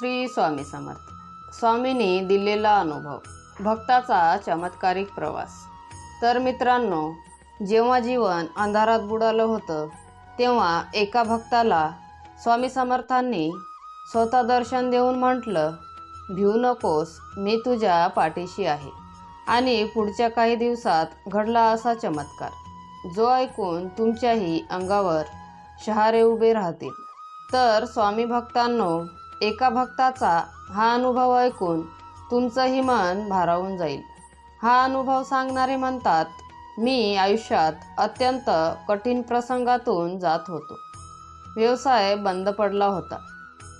श्री स्वामी समर्थ. स्वामींनी दिलेला अनुभव भक्ताचा चमत्कारिक प्रवास. तर मित्रांनो जेव्हा जीवन अंधारात बुडालं होतं तेव्हा एका भक्ताला स्वामी समर्थांनी स्वतः दर्शन देऊन म्हटलं भिऊ नकोस मी तुझ्या पाठीशी आहे. आणि पुढच्या काही दिवसात घडला असा चमत्कार जो ऐकून तुमच्याही अंगावर शहारे उभे राहतील. तर स्वामी भक्तांनो एका भक्ताचा हा अनुभव ऐकून तुमचंही मन भारावून जाईल. हा अनुभव सांगणारे म्हणतात मी आयुष्यात अत्यंत कठीण प्रसंगातून जात होतो. व्यवसाय बंद पडला होता.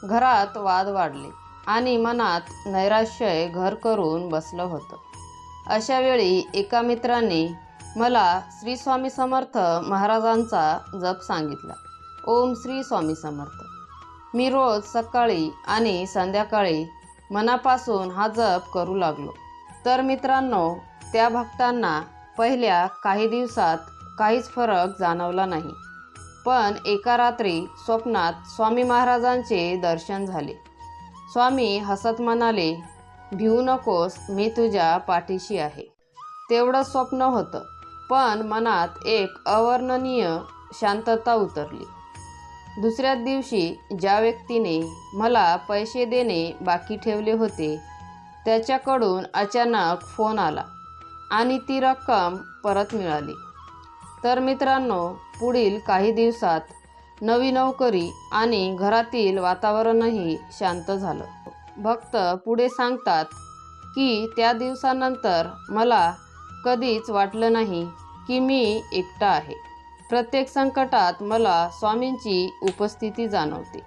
घरात वाद वाढले आणि मनात नैराश्य घर करून बसलं होतं. अशा वेळी एका मित्राने मला श्री स्वामी समर्थ महाराजांचा जप सांगितला. ओम श्री स्वामी समर्थ. मी रोज सकाळी आणि संध्याकाळी मनापासून हा जप करू लागलो. तर मित्रांनो त्या भक्तांना पहिल्या काही दिवसात काहीच फरक जाणवला नाही. पण एका रात्री स्वप्नात स्वामी महाराजांचे दर्शन झाले. स्वामी हसत म्हणाले भिवू नकोस मी तुझ्या पाठीशी आहे. तेवढं स्वप्न होतं पण मनात एक अवर्णनीय शांतता उतरली. दुसऱ्याच दिवशी ज्या व्यक्तीने मला पैसे देणे बाकी ठेवले होते त्याच्याकडून अचानक फोन आला आणि ती रक्कम परत मिळाली. तर मित्रांनो पुढील काही दिवसात नवी नोकरी आणि घरातील वातावरणही शांत झालं. भक्त पुढे सांगतात की त्या दिवसानंतर मला कधीच वाटलं नाही की मी एकटा आहे. प्रत्येक संकटात मला स्वामींची उपस्थिती जाणवते.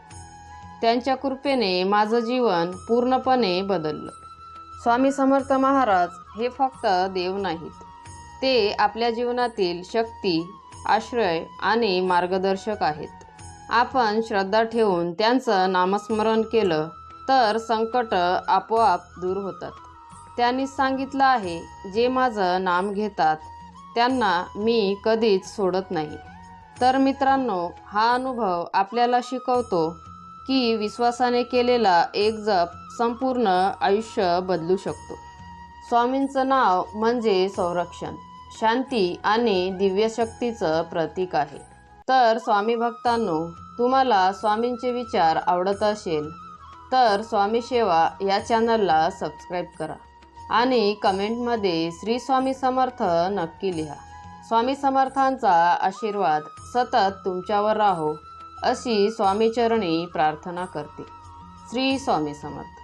त्यांच्या कृपेने माझं जीवन पूर्णपणे बदललं. स्वामी समर्थ महाराज हे फक्त देव नाहीत. ते आपल्या जीवनातील शक्ती आश्रय आणि मार्गदर्शक आहेत. आपण श्रद्धा ठेवून त्यांचं नामस्मरण केलं तर संकट आपोआप दूर होतात. त्यांनी सांगितलं आहे जे माझं नाम घेतात त्यांना मी कधीच सोडत नाही. तर मित्रांनो हा अनुभव आपल्याला शिकवतो की विश्वासाने केलेला एक जप संपूर्ण आयुष्य बदलू शकतो. स्वामींचं नाव म्हणजे संरक्षण. शांती आणि दिव्यशक्तीचं प्रतीक आहे. तर स्वामी भक्तांनो तुम्हाला स्वामींचे विचार आवडत असेल तर स्वामी सेवा या चॅनलला सबस्क्राईब करा. आणि कमेंटमध्ये श्री स्वामी समर्थ नक्की लिहा. स्वामी समर्थांचा आशीर्वाद सतत तुमच्यावर राहो अशी स्वामीचरणी प्रार्थना करते. श्री स्वामी समर्थ.